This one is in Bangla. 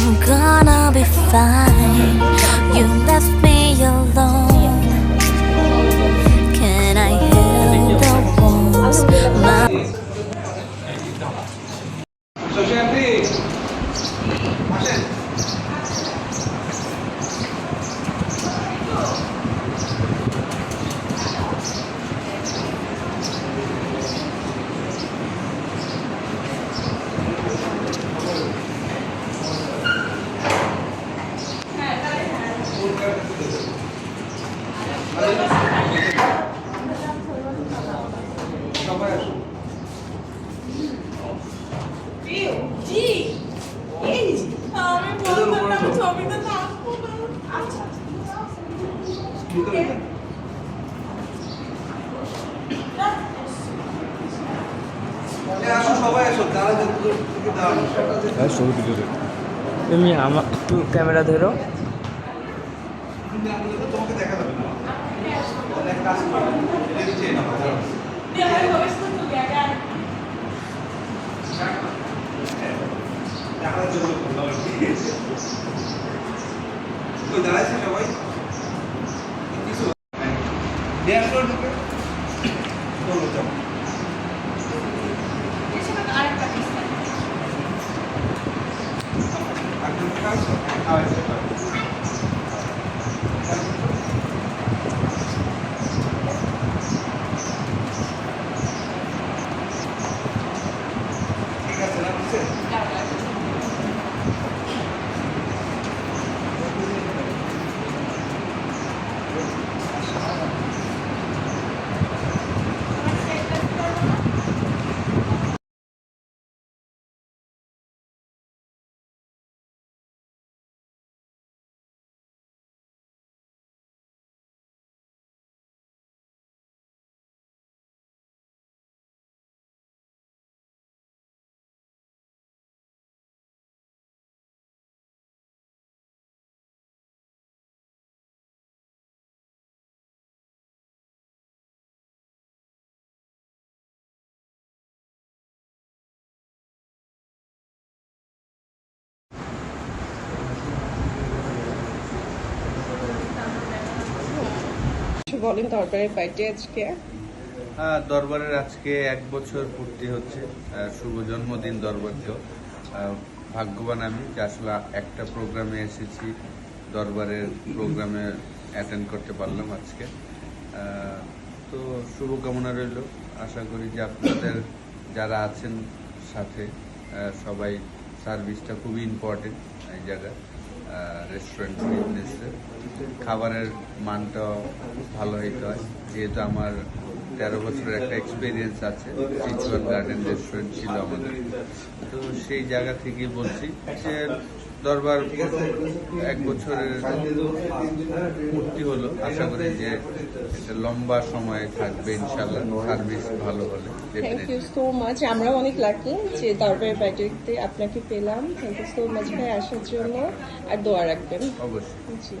I'm gonna be fine. You left me alone. তুমি আমার একটু ক্যামেরা ধরো। তোমাকে দেখা না কাজ এটা নিচে নাও দাঁড়াও। দিয়ে আমি ভবিষ্যৎ তো গেছে দেখার জন্য আর কি। কই সবাই কিছু ফ্লোর ঢুকে চলো চলো আরেকটা পিস একজন কাজ বলেন দরবারের আজকে? হ্যাঁ, দরবারের আজকে এক বছর পূর্তি হচ্ছে শুভ জন্মদিন দরবারকেও ভাগ্যবান আমি যে আসলে একটা প্রোগ্রামে এসেছি দরবারের প্রোগ্রামে অ্যাটেন্ড করতে পারলাম আজকে। তো শুভকামনা রইল। আশা করি যে আপনাদের যারা আছেন সাথে সবাই সার্ভিসটা খুবই ইম্পর্টেন্ট এই জায়গায়। রেস্টুরেন্ট বিজনেসে খাবারের মানটাও ভালো হইতে হয়। যেহেতু আমার তেরো বছরের একটা এক্সপিরিয়েন্স আছে চিচুয়ান গার্ডেন রেস্টুরেন্ট ছিল আমাদের। তো সেই জায়গা থেকে বলছি যে দরবার এক বছরের পূর্তি হলো। আশা করি যে এটা লম্বা সময় থাকবে ইনশাল্লাহ সার্ভিস ভালো হলে থ্যাংক ইউ। সো মাচ আমরাও অনেক লাকি যে দরবারের পার্টিতে আপনাকে পেলাম। থ্যাংক ইউ সো মাচ ভাই আসার জন্য। আর দোয়া রাখবেন। অবশ্যই। জি।